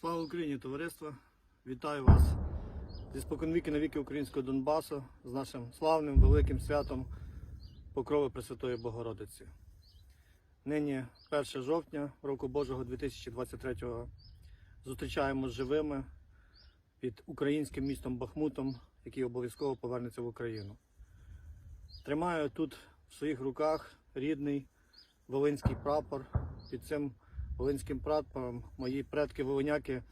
Слава Україні, товариство! Вітаю вас зі споконвіки на віки українського Донбасу з нашим славним великим святом Покрови Пресвятої Богородиці. Нині 1 жовтня року Божого 2023-го зустрічаємо живими під українським містом Бахмутом, який обов'язково повернеться в Україну. Тримаю тут в своїх руках рідний волинський прапор. Під цим волинським прапором мої предки волиняки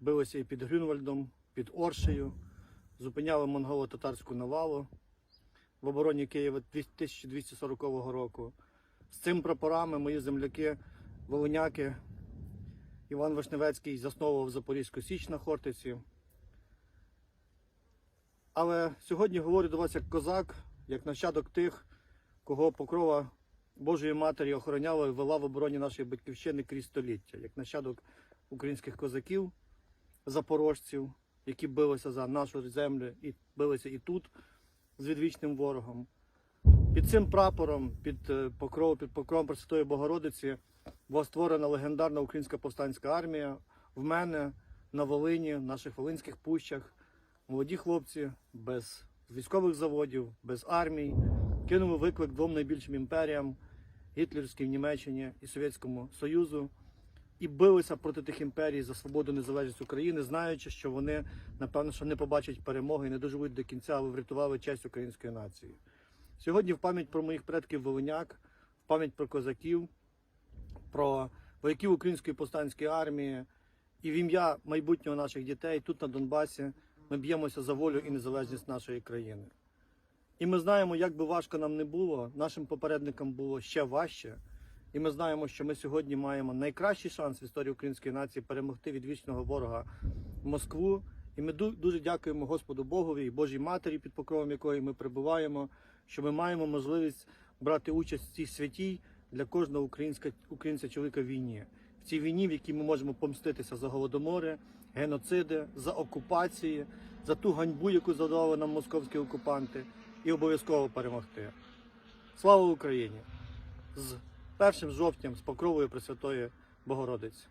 билися і під Грюнвальдом, під Оршею, зупиняли монголо-татарську навалу в обороні Києва 1240 року. З цим прапорами мої земляки, волиняки, Іван Вишневецький засновував Запорізьку Січ на Хортиці. Але сьогодні говорю до вас як козак, як нащадок тих, кого покрова Божої Матері охороняла і вела в обороні нашої батьківщини крізь століття, як нащадок українських козаків, запорожців, які билися за нашу землю і билися і тут з відвічним ворогом. Під цим прапором, під е, покровом, під покровом Пресвятої Богородиці була створена легендарна українська повстанська армія. В мене на Волині, в наших волинських пущах, молоді хлопці без військових заводів, без армій, кинули виклик двом найбільшим імперіям гітлерській в Німеччині і Совєтському Союзу і билися проти тих імперій за свободу незалежність України, знаючи, що вони напевно що не побачать перемоги і не доживуть до кінця, але врятували честь української нації. Сьогодні в пам'ять про моїх предків Волиняк, в пам'ять про козаків, про вояків української повстанської армії і в ім'я майбутнього наших дітей тут на Донбасі ми б'ємося за волю і незалежність нашої країни. І ми знаємо, як би важко нам не було, нашим попередникам було ще важче. І ми знаємо, що ми сьогодні маємо найкращий шанс в історії української нації перемогти від вічного ворога Москву. І ми дуже дякуємо Господу Богові і Божій Матері, під покровом якої ми перебуваємо, що ми маємо можливість брати участь в цій святій для кожного українська, українця чоловіка війні. В цій війні, в якій ми можемо помститися за голодомори, геноциди, за окупації, за ту ганьбу, яку задали нам московські окупанти, і обов'язково перемогти. Слава Україні! З 1 жовтням з покровою Пресвятої Богородиці.